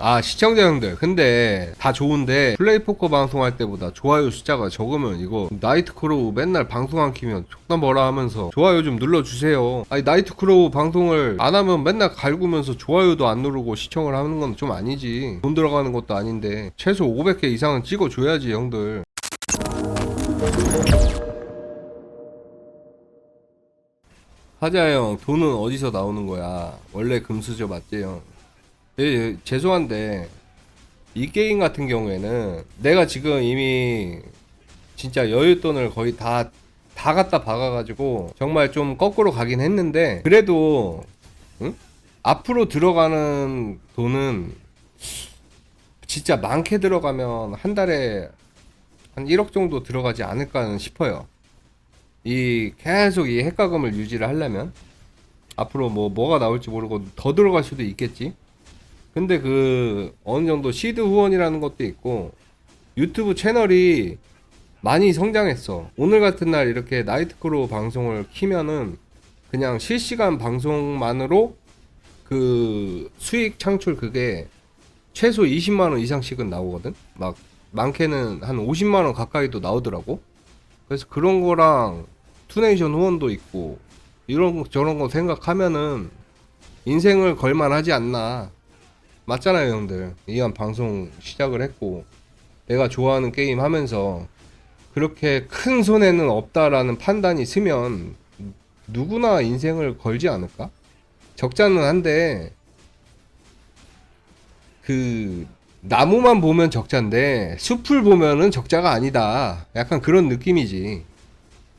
아 시청자 형들 근데 다 좋은데 플레이포커 방송할 때보다 좋아요 숫자가 적으면 이거 나이트크로우 맨날 방송 안 키면 존나 뭐라 하면서 좋아요 좀 눌러주세요. 아니 나이트크로우 방송을 안 하면 맨날 갈구면서 좋아요도 안 누르고 시청을 하는 건 좀 아니지. 돈 들어가는 것도 아닌데 최소 500개 이상은 찍어줘야지 형들. 하자 형. 돈은 어디서 나오는 거야? 원래 금수저 맞지 형 예, 예, 죄송한데 이 게임 같은 경우에는 내가 지금 이미 진짜 여윳돈을 거의 다 다 갖다 박아가지고 정말 좀 거꾸로 가긴 했는데 그래도 응? 앞으로 들어가는 돈은 진짜 많게 들어가면 한 달에 한 1억 정도 들어가지 않을까 싶어요. 이 계속 이 핵가금을 유지를 하려면 앞으로 뭐 뭐가 나올지 모르고 더 들어갈 수도 있겠지. 근데 그 어느 정도 시드 후원이라는 것도 있고 유튜브 채널이 많이 성장했어. 오늘 같은 날 이렇게 나이트크로 방송을 키면은 그냥 실시간 방송만으로 그 수익 창출 그게 최소 20만 원 이상씩은 나오거든. 막 많게는 한 50만 원 가까이도 나오더라고. 그래서 그런 거랑 투네이션 후원도 있고 이런 거 저런 거 생각하면은 인생을 걸만하지 않나. 맞잖아요, 형들. 이한 방송 시작을 했고 내가 좋아하는 게임 하면서 그렇게 큰 손해는 없다라는 판단이 있으면 누구나 인생을 걸지 않을까? 적자는 한데 그 나무만 보면 적자인데 숲을 보면은 적자가 아니다. 약간 그런 느낌이지.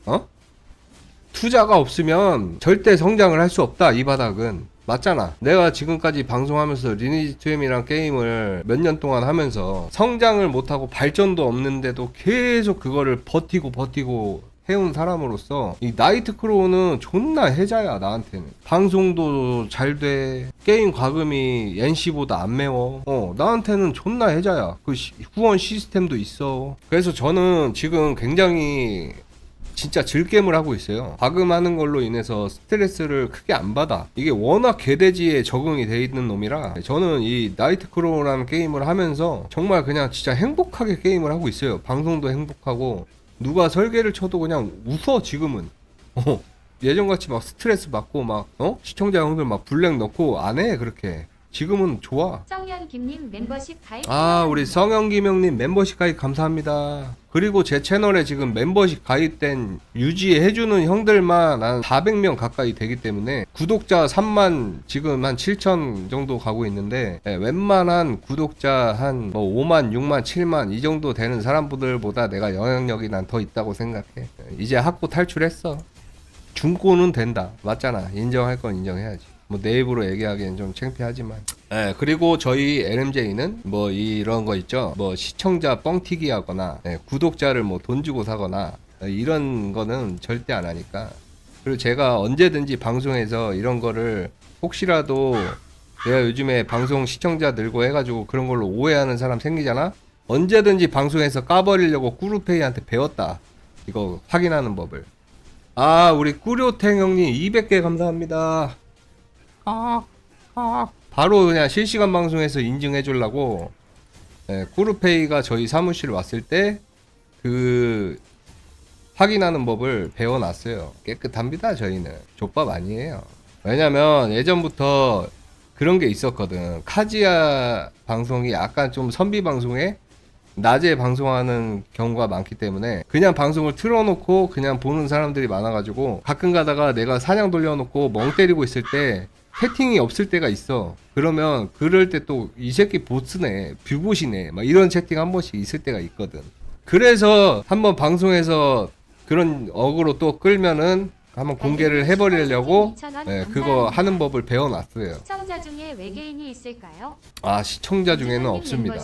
어? 투자가 없으면 절대 성장을 할 수 없다. 이 바닥은. 맞잖아. 내가 지금까지 방송하면서 리니지 2M이란 게임을 몇 년 동안 하면서 성장을 못하고 발전도 없는데도 계속 그거를 버티고 버티고 해온 사람으로서 이 나이트 크로우는 존나 해자야 나한테는. 방송도 잘 돼. 게임 과금이 NC보다 안 매워. 어 나한테는 존나 해자야. 그 시- 후원 시스템도 있어. 그래서 저는 지금 굉장히 진짜 즐겜을 하고 있어요. 과금하는 걸로 인해서 스트레스를 크게 안 받아. 이게 워낙 개돼지에 적응이 돼 있는 놈이라 저는 이 나이트크로우라는 게임을 하면서 정말 그냥 진짜 행복하게 게임을 하고 있어요. 방송도 행복하고 누가 설계를 쳐도 그냥 웃어 지금은. 어. 예전같이 막 스트레스 받고 막 어? 시청자 형들 막 블랙 넣고 안 해 그렇게. 지금은 좋아. 정연 김님 멤버십 가입 아, 우리 성현기명님 멤버십 가입 감사합니다. 그리고 제 채널에 지금 멤버십 가입된 유지해주는 형들만 한 400명 가까이 되기 때문에 구독자 3만 지금 한 7천 정도 가고 있는데 예, 웬만한 구독자 한 뭐 5만, 6만, 7만 이 정도 되는 사람들보다 내가 영향력이 난 더 있다고 생각해. 예, 이제 학고 탈출했어. 중고는 된다. 맞잖아. 인정할 건 인정해야지. 뭐 내 입으로 얘기하기엔 좀 창피하지만. 예, 그리고 저희 LMJ는 뭐 이런 거 있죠. 뭐 시청자 뻥튀기 하거나 예, 구독자를 뭐 돈 주고 사거나 예, 이런 거는 절대 안 하니까. 그리고 제가 언제든지 방송에서 이런 거를 혹시라도 내가 요즘에 방송 시청자 늘고 해가지고 그런 걸로 오해하는 사람 생기잖아? 언제든지 방송에서 까버리려고 꾸루페이한테 배웠다. 이거 확인하는 법을. 아, 우리 꾸료탱 형님 200개 감사합니다. 아, 아. 바로 그냥 실시간 방송에서 인증해 주려고 예, 꾸루페이가 저희 사무실 왔을 때 그 확인하는 법을 배워놨어요. 깨끗합니다, 저희는. 족밥 아니에요. 왜냐면 예전부터 그런 게 있었거든. 카지아 방송이 약간 좀 선비 방송에 낮에 방송하는 경우가 많기 때문에 그냥 방송을 틀어놓고 그냥 보는 사람들이 많아가지고 가끔 가다가 내가 사냥 돌려놓고 멍 때리고 있을 때 채팅이 없을 때가 있어. 그러면 그럴 때 또 이 새끼 보스네, 뷰봇이네, 막 이런 채팅 한 번씩 있을 때가 있거든. 그래서 한번 방송에서 그런 어그로 또 끌면은 한번 공개를 해버리려고 예, 그거 하는 법을 배워놨어요. 시청자 중에 외계인이 있을까요? 아 시청자 중에는 없습니다.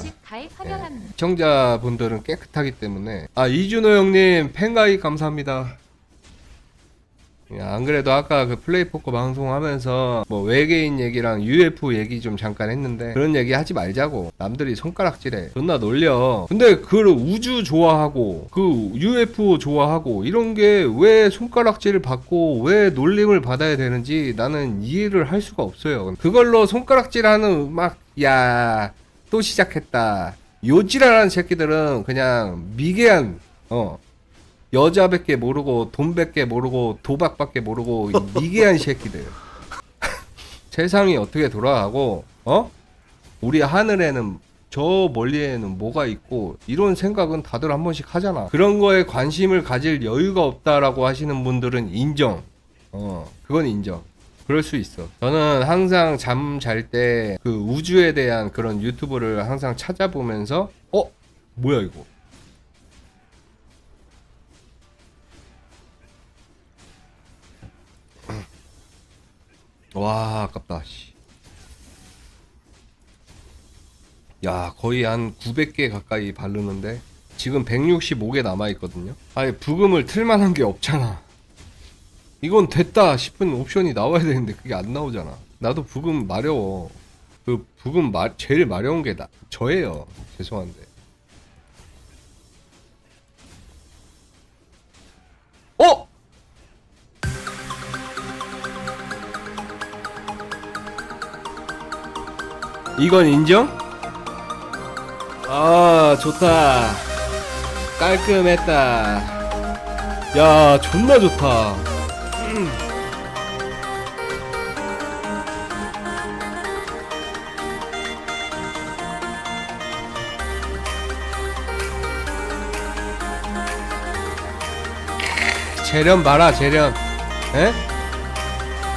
환영합니다. 시청자분들은 깨끗하기 때문에 아 이준호 형님 팬가입 감사합니다. 야, 안 그래도 아까 그 플레이포커 방송하면서 뭐 외계인 얘기랑 UFO 얘기 좀 잠깐 했는데 그런 얘기 하지 말자고. 남들이 손가락질해. 존나 놀려. 근데 그 우주 좋아하고 그 UFO 좋아하고 이런 게 왜 손가락질을 받고 왜 놀림을 받아야 되는지 나는 이해를 할 수가 없어요. 그걸로 손가락질하는 막 야 또 시작했다. 요지랄한 새끼들은 그냥 미개한 어 여자밖에 모르고 돈밖에 모르고 도박밖에 모르고 이 미개한 새끼들. 세상이 어떻게 돌아가고 어? 우리 하늘에는 저 멀리에는 뭐가 있고 이런 생각은 다들 한 번씩 하잖아. 그런 거에 관심을 가질 여유가 없다라고 하시는 분들은 인정. 어, 그건 인정. 그럴 수 있어. 저는 항상 잠 잘 때 그 우주에 대한 그런 유튜브를 항상 찾아보면서 어? 뭐야 이거? 와 아깝다 씨. 야 거의 한 900개 가까이 바르는데 지금 165개 남아있거든요. 아예 부금을 틀만한 게 없잖아. 이건 됐다 싶은 옵션이 나와야 되는데 그게 안 나오잖아. 나도 부금 마려워. 그 부금 마, 제일 마려운 게 나, 저예요. 죄송한데 이건 인정? 아 좋다 깔끔했다 야 존나 좋다 음. 재련 봐라 재련 에?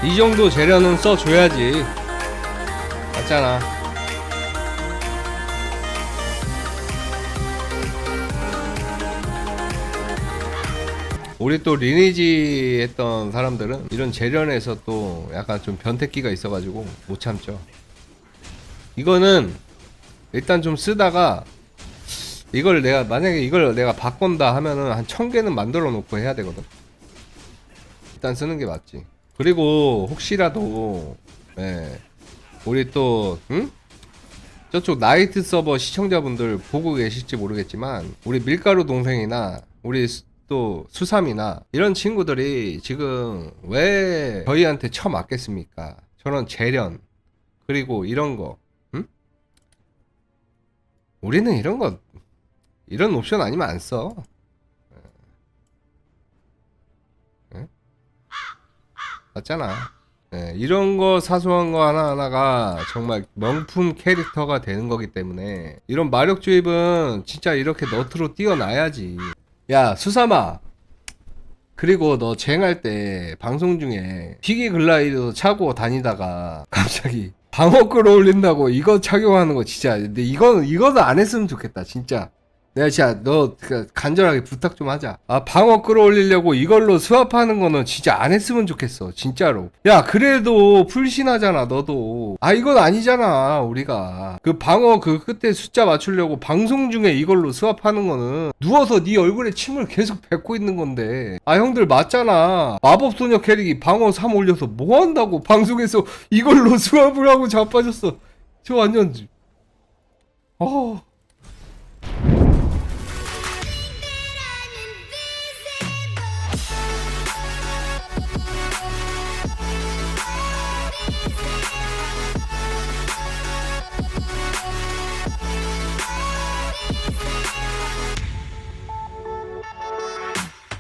이 정도 재련은 써줘야지 맞잖아 우리 또 리니지 했던 사람들은 이런 재련에서 또 약간 좀 변태기가 있어가지고 못 참죠. 이거는 일단 좀 쓰다가 이걸 내가 만약에 이걸 내가 바꾼다 하면은 한 천 개는 만들어 놓고 해야 되거든. 일단 쓰는 게 맞지. 그리고 혹시라도 예, 우리 또 응? 저쪽 나이트 서버 시청자분들 보고 계실지 모르겠지만 우리 밀가루 동생이나 우리 수- 또 수삼이나 이런 친구들이 지금 왜 저희한테 처맞겠습니까? 저런 재련 그리고 이런 거 응? 우리는 이런 거 이런 옵션 아니면 안 써. 응? 맞잖아. 예, 이런 거 사소한 거 하나하나가 정말 명품 캐릭터가 되는 거기 때문에 이런 마력 주입은 진짜 이렇게 너트로 띄워놔야지. 야 수삼아. 그리고 너 쟁할 때 방송 중에 희귀 글라이더 차고 다니다가 갑자기 방어 끌어올린다고 이거 착용하는 거 진짜. 근데 이거는 이거는 안 했으면 좋겠다 진짜 내가 진짜 너 그 간절하게 부탁 좀 하자. 아 방어 끌어올리려고 이걸로 수압하는 거는 진짜 안 했으면 좋겠어. 진짜로. 야 그래도 풀신하잖아 너도. 아 이건 아니잖아 우리가. 그 방어 그 끝에 숫자 맞추려고 방송 중에 이걸로 수압하는 거는 누워서 네 얼굴에 침을 계속 뱉고 있는 건데. 아 형들 맞잖아. 마법소녀 캐릭이 방어 3 올려서 뭐 한다고 방송에서 이걸로 수압을 하고 자빠졌어. 저 완전. 어.